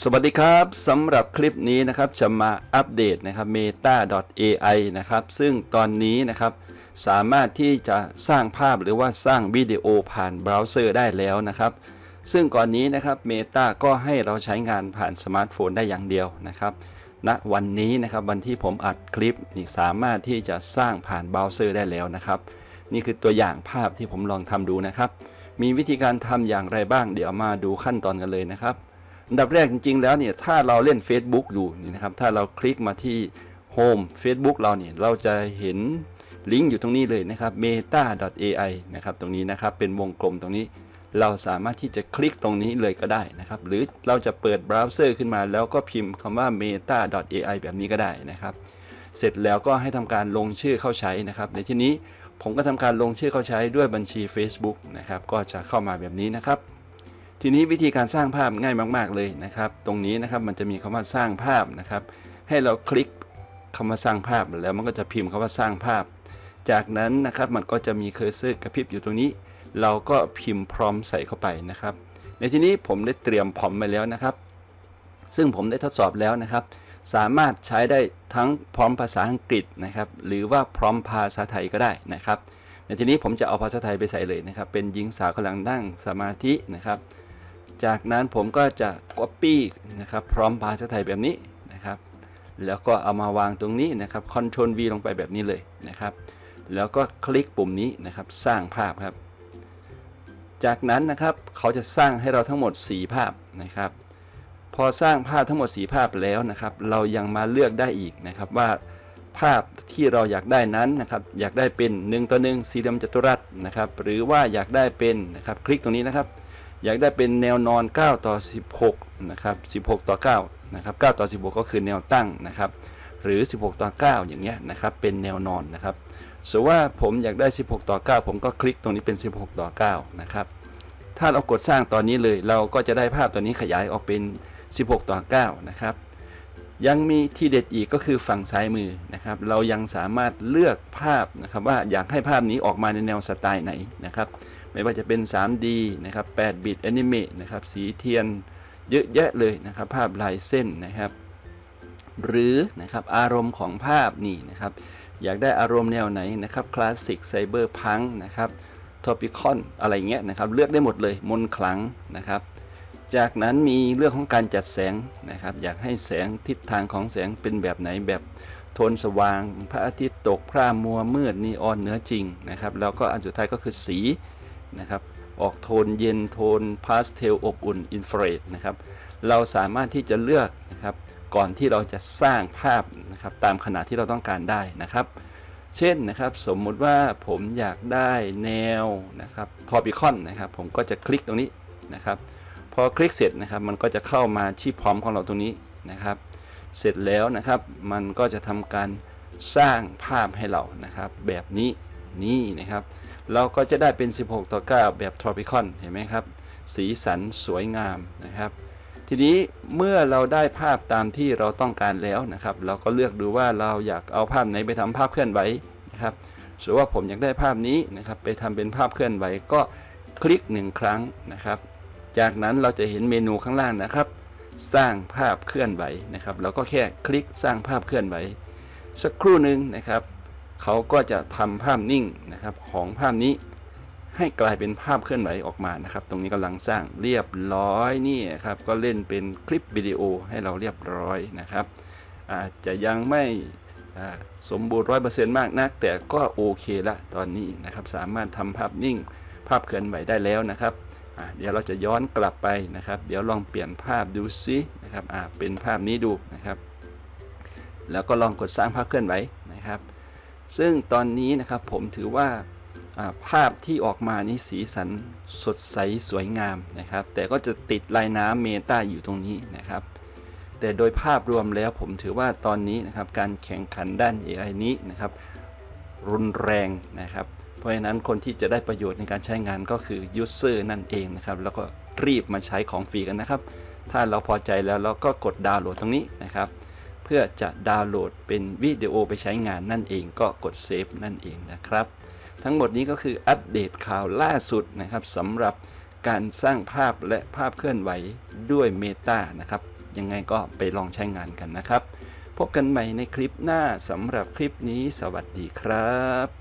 สวัสดีครับสำหรับคลิปนี้นะครับจะมาอัปเดตนะครับ meta.ai นะครับซึ่งตอนนี้นะครับสามารถที่จะสร้างภาพหรือว่าสร้างวิดีโอผ่านเบราว์เซอร์ได้แล้วนะครับ ซึ่งก่อนนี้นะครับ Meta ก็ให้เราใช้งานผ่านสมาร์ทโฟนได้อย่างเดียวนะครับณวันนี้นะครับวันที่ผมอัดคลิปนี่สามารถที่จะสร้างผ่านเบราว์เซอร์ได้แล้วนะครับ นี่คือตัวอย่างภาพที่ผมลองทำดูนะครับ มีวิธีการทำอย่างไรบ้างเดี๋ยวมาดูขั้นตอนกันเลยนะครับ อันดับแรกจริง ๆ แล้วเนี่ยถ้าเราเล่น Facebook อยู่นี่นะครับถ้าเราคลิกมาที่ Home Facebook เราเนี่ยเราจะเห็นลิงก์อยู่ตรงนี้เลยนะครับ meta.ai นะครับตรงนี้นะครับเป็นวงกลมตรงนี้ เราสามารถที่จะคลิกตรงนี้เลยก็ได้นะครับ หรือเราจะเปิดเบราว์เซอร์ขึ้นมา แล้วก็พิมพ์คำว่า meta.ai แบบนี้ก็ได้นะครับ เสร็จแล้วก็ให้ทำการลงชื่อเข้าใช้นะครับ ในที่นี้ผมก็ทำการลงชื่อเข้าใช้ด้วยบัญชี Facebook นะครับก็จะเข้ามาแบบนี้นะครับ ทีนี้วิธีการสร้างภาพง่ายมาก ๆเลยนะครับ ตรงนี้นะครับมันจะมีคำว่าสร้างภาพนะครับ ให้เราคลิกคำว่าสร้างภาพแล้วมันก็จะพิมพ์คำว่าสร้างภาพ จากนั้นนะครับมันก็จะมีเคอร์เซอร์กระพริบอยู่ตรงนี้ เราก็พิมพ์พร้อมใส่เข้าไปนะครับ ในที่นี้ผมได้เตรียมพร้อมไปแล้วนะครับ ซึ่งผมได้ทดสอบแล้วนะครับ สามารถใช้ได้ทั้งพร้อมภาษาอังกฤษนะครับ หรือว่าพร้อมภาษาไทยก็ได้นะครับ ในที่นี้ผมจะเอาภาษาไทยไปใส่เลยนะครับ เป็นหญิงสาวกำลังนั่งสมาธินะครับ จากนั้นผมก็จะ copy นะครับพร้อมภาษาไทยแบบนี้นะครับ แล้วก็เอามาวางตรงนี้นะครับ Ctrl V ลงไปแบบนี้เลยนะครับ แล้วก็คลิกปุ่มนี้นะครับสร้างภาพครับ จากนั้นนะครับเขาจะสร้างให้เราทั้งหมด 4 ภาพนะครับ พอสร้างภาพทั้งหมด 4 ภาพแล้วนะครับ เรายังมาเลือกได้อีกนะครับว่าภาพที่เราอยากได้นั้นนะครับอยากได้เป็น1ต่อ1สี่เหลี่ยมจัตุรัสนะครับ หรือว่าอยากได้เป็นนะครับ คลิกตรงนี้นะครับ อยากได้เป็นแนวนอน 9 ต่อ 16 นะครับ 16 ต่อ 9 นะครับ 9 ต่อ 16 ก็คือแนวตั้งนะครับ หรือ 16 ต่อ 9 อย่างเงี้ยนะครับ เป็นแนวนอนนะครับสมมติว่าผมอยากได้ 16 ต่อ 9 ผมก็คลิกตรงนี้เป็น 16 ต่อ 9 นะครับ ถ้าเรากดสร้างตอนนี้เลย เราก็จะได้ภาพตัวนี้ขยายออกเป็น 16 ต่อ 9 นะครับ ยังมีที่เด็ดอีกก็คือฝั่งซ้ายมือนะครับ เรายังสามารถเลือกภาพนะครับว่าอยากให้ภาพนี้ออกมาในแนวสไตล์ไหนนะครับ ไม่ว่าจะเป็น 3D นะครับ8บิตแอนิเมตนะครับสีเทียนเยอะแยะเลยนะครับ ภาพลายเส้นนะครับ หรือนะครับอารมณ์ของภาพนี่นะครับ อยากได้อารมณ์แนวไหนนะครับคลาสสิกไซเบอร์พังนะครับทอปิคอนอะไรเงี้ยนะครับ เลือกได้หมดเลยมนต์ขลังนะครับ จากนั้นมีเรื่องของการจัดแสงนะครับ อยากให้แสงทิศทางของแสงเป็นแบบไหนแบบโทนสว่าง พระอาทิตย์ตกพร่ามัวมืดนีออนเนื้อจริงนะครับ แล้วก็อันสุดท้ายก็คือสี นะครับออกโทนเย็นโทนพาสเทลอบอุ่นอินฟราเรดนะครับเราสามารถที่จะเลือกนะครับก่อนที่เราจะสร้างภาพนะครับตามขนาดที่เราต้องการได้นะครับ เช่นนะครับสมมุติว่าผมอยากได้แนวนะครับทอปิคอนนะครับผมก็จะคลิกตรงนี้นะครับพอคลิกเสร็จนะครับมันก็จะเข้ามาที่พร้อมของเราตรงนี้นะครับ เสร็จแล้วนะครับมันก็จะทำการสร้างภาพให้เรานะครับ แบบนี้นี่นะครับ เราก็จะได้เป็น 16 ต่อ 9 แบบ Tropicon เห็นไหมครับ สีสันสวยงามนะครับ ทีนี้เมื่อเราได้ภาพตามที่เราต้องการแล้วนะครับ เราก็เลือกดูว่าเราอยากเอาภาพไหนไปทำภาพเคลื่อนไหวนะครับสมมติว่าผมอยากได้ภาพนี้นะครับ ไปทำเป็นภาพเคลื่อนไหวก็คลิกหนึ่งครั้งนะครับ จากนั้นเราจะเห็นเมนูข้างล่างนะครับ สร้างภาพเคลื่อนไหวนะครับ เราก็แค่คลิกสร้างภาพเคลื่อนไหว สักครู่หนึ่งนะครับ เขาก็จะทำภาพนิ่งนะครับของภาพนี้ให้กลายเป็นภาพเคลื่อนไหวออกมานะครับ ตรงนี้กำลังสร้างเรียบร้อยนี่ครับ ก็เล่นเป็นคลิปวิดีโอให้เราเรียบร้อยนะครับ อาจจะยังไม่สมบูรณ์ร้อยเปอร์เซ็นต์มากนัก แต่ก็โอเคละตอนนี้นะครับ สามารถทำภาพนิ่ง ภาพเคลื่อนไหวได้แล้วนะครับเดี๋ยวเราจะย้อนกลับไปนะครับ เดี๋ยวลองเปลี่ยนภาพดูซินะครับเป็นภาพนี้ดูนะครับ แล้วก็ลองกดสร้างภาพเคลื่อนไหวนะครับ ซึ่งตอนนี้นะครับผมถือว่าภาพที่ออกมานี่สีสันสดใสสวยงามนะครับ แต่ก็จะติดลายน้ำเมตาอยู่ตรงนี้นะครับ แต่โดยภาพรวมแล้วผมถือว่าตอนนี้นะครับการแข่งขันด้าน AI นี้นะครับ รุนแรงนะครับ เพราะฉะนั้นคนที่จะได้ประโยชน์ในการใช้งานก็คือ User นั่นเองนะครับ แล้วก็รีบมาใช้ของฟรีกันนะครับ ถ้าเราพอใจแล้วเราก็กดดาวน์โหลดตรงนี้นะครับ เพื่อจะดาวน์โหลดเป็นวิดีโอไปใช้งานนั่นเองก็กดเซฟนั่นเองนะครับ ทั้งหมดนี้ก็คืออัปเดตข่าวล่าสุดนะครับสำหรับการสร้างภาพและภาพเคลื่อนไหวด้วย Meta นะครับ ยังไงก็ไปลองใช้งานกันนะครับ พบกันใหม่ในคลิปหน้าสำหรับคลิปนี้สวัสดีครับ